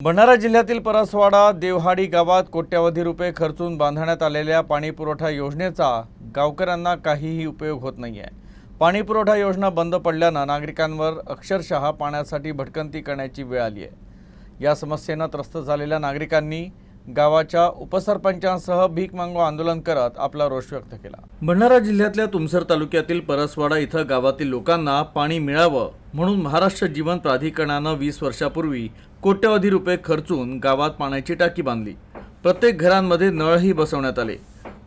भंडारा जिल्ह्यातील परसवाडा देवहाडी गावात कोट्यावधी रुपये खर्चून बांधण्यात आलेल्या पाणीपुरवठा योजनेचा गावकऱ्यांना काहीही उपयोग होत नाही आहे पाणीपुरवठा योजना बंद पडल्यानं नागरिकांवर अक्षरशः पाण्यासाठी भटकंती करण्याची वेळ आली आहे या समस्येनं त्रस्त झालेल्या नागरिकांनी गावाच्या उपसरपंचांसह भीक मागो आंदोलन करत आपला रोष व्यक्त केला. भंडारा जिल्ह्यातल्या तुमसर तालुक्यातील परसवाडा इथं गावातील लोकांना पाणी मिळावं म्हणून महाराष्ट्र जीवन प्राधिकरणानं वीस वर्षापूर्वी कोट्यवधी रुपये खर्चून गावात पाण्याची टाकी बांधली. प्रत्येक घरांमध्ये नळही बसवण्यात आले.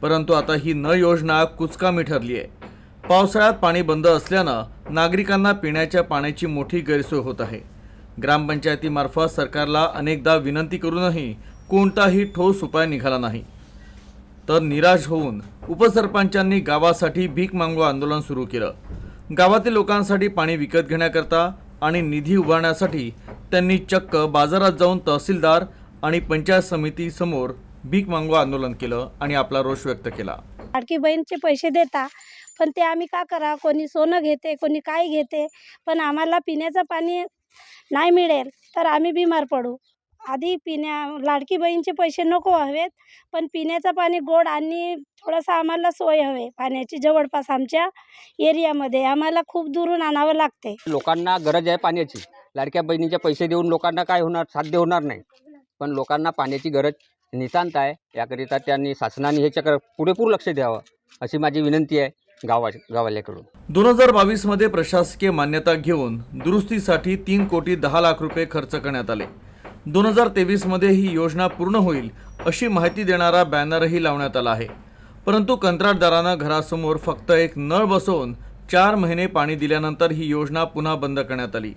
परंतु आता ही नळ योजना कुचकामी ठरली आहे. पावसाळ्यात पाणी बंद असल्यानं नागरिकांना पिण्याच्या पाण्याची मोठी गैरसोय होत आहे. ग्रामपंचायतीमार्फत सरकारला अनेकदा विनंती करूनही कोणताही ठोस उपाय निघाला नाही. तर निराश होऊन उपसरपंचांनी गावासाठी भीक मागू आंदोलन सुरू केलं. गावातील लोकांसाठी पाणी विकत घेण्याकरता आणि निधी उभारण्यासाठी त्यांनी चक्क बाजारात जाऊन तहसीलदार आणि पंचायत समितीसमोर भीक मागू आंदोलन केलं आणि आपला रोष व्यक्त केला. लाडकी बहीणचे पैसे देता पण ते आम्ही का करा कोणी सोनं घेते कोणी काय घेते? पण आम्हाला पिण्याचं पाणी नाही मिळेल तर आम्ही बिमार पडू. आधी पिण्या लाडकी बहीणचे पैसे नको हवेत पण पिण्याचं पाणी गोड आणि थोडंसं आम्हाला सोय हवे पाण्याची जवळपास आमच्या एरियामध्ये. आम्हाला खूप दुरून आणावं लागते. लोकांना गरज आहे पाण्याची. लाडक्या बहिणीचे पैसे देऊन लोकांना काय होणार? साध्य होणार नाही. पण लोकांना पाण्याची गरज नितांत आहे. याकरिता त्यांनी शासनाने ह्याच्याकडे पुरेपूर लक्ष द्यावं अशी माझी विनंती आहे गावा गावाल्याकडून दोन हजार बावीसमध्ये प्रशासकीय मान्यता घेऊन दुरुस्तीसाठी तीन कोटी दहा लाख रुपये खर्च करण्यात आले. दोन हजार तेवीसमध्ये ही योजना पूर्ण होईल अशी माहिती देणारा बॅनरही लावण्यात आला आहे. परंतु कंत्राटदारानं घरासमोर फक्त एक नळ बसवून चार महिने पाणी दिल्यानंतर ही योजना पुन्हा बंद करण्यात आली.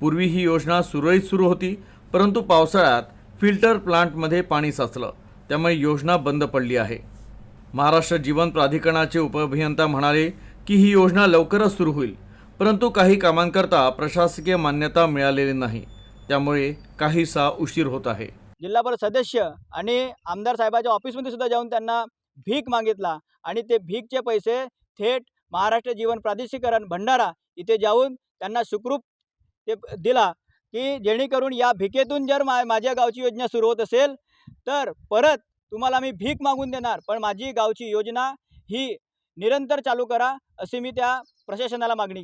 पूर्वी ही योजना सुरळीत सुरू होती परंतु पावसाळ्यात फिल्टर प्लांटमध्ये पाणी साचलं. त्यामुळे योजना बंद पडली आहे. महाराष्ट्र जीवन प्राधिकरणाचे उपअभियंता म्हणाले की ही योजना लवकरच सुरू होईल परंतु काही कामांकरता प्रशासकीय मान्यता मिळालेली नाही. त्यामुळे काहीसा उशीर होत आहे. जिल्हा परिषद सदस्य आणि आमदार साहेबाच्या ऑफिसमध्ये सुद्धा जाऊन त्यांना भीक मागितला आणि ते भीकचे पैसे थेट महाराष्ट्र जीवन प्रादेशिकरण भंडारा इथे जाऊन त्यांना सुखरूप ते दिला की जेणेकरून या भिकेतून जर मा माझ्या गावची योजना सुरू होत असेल तर परत तुम्हाला मी भीक मागून देणार. पण माझी गावची योजना ही निरंतर चालू करा अशी मी त्या प्रशासनाला मागणी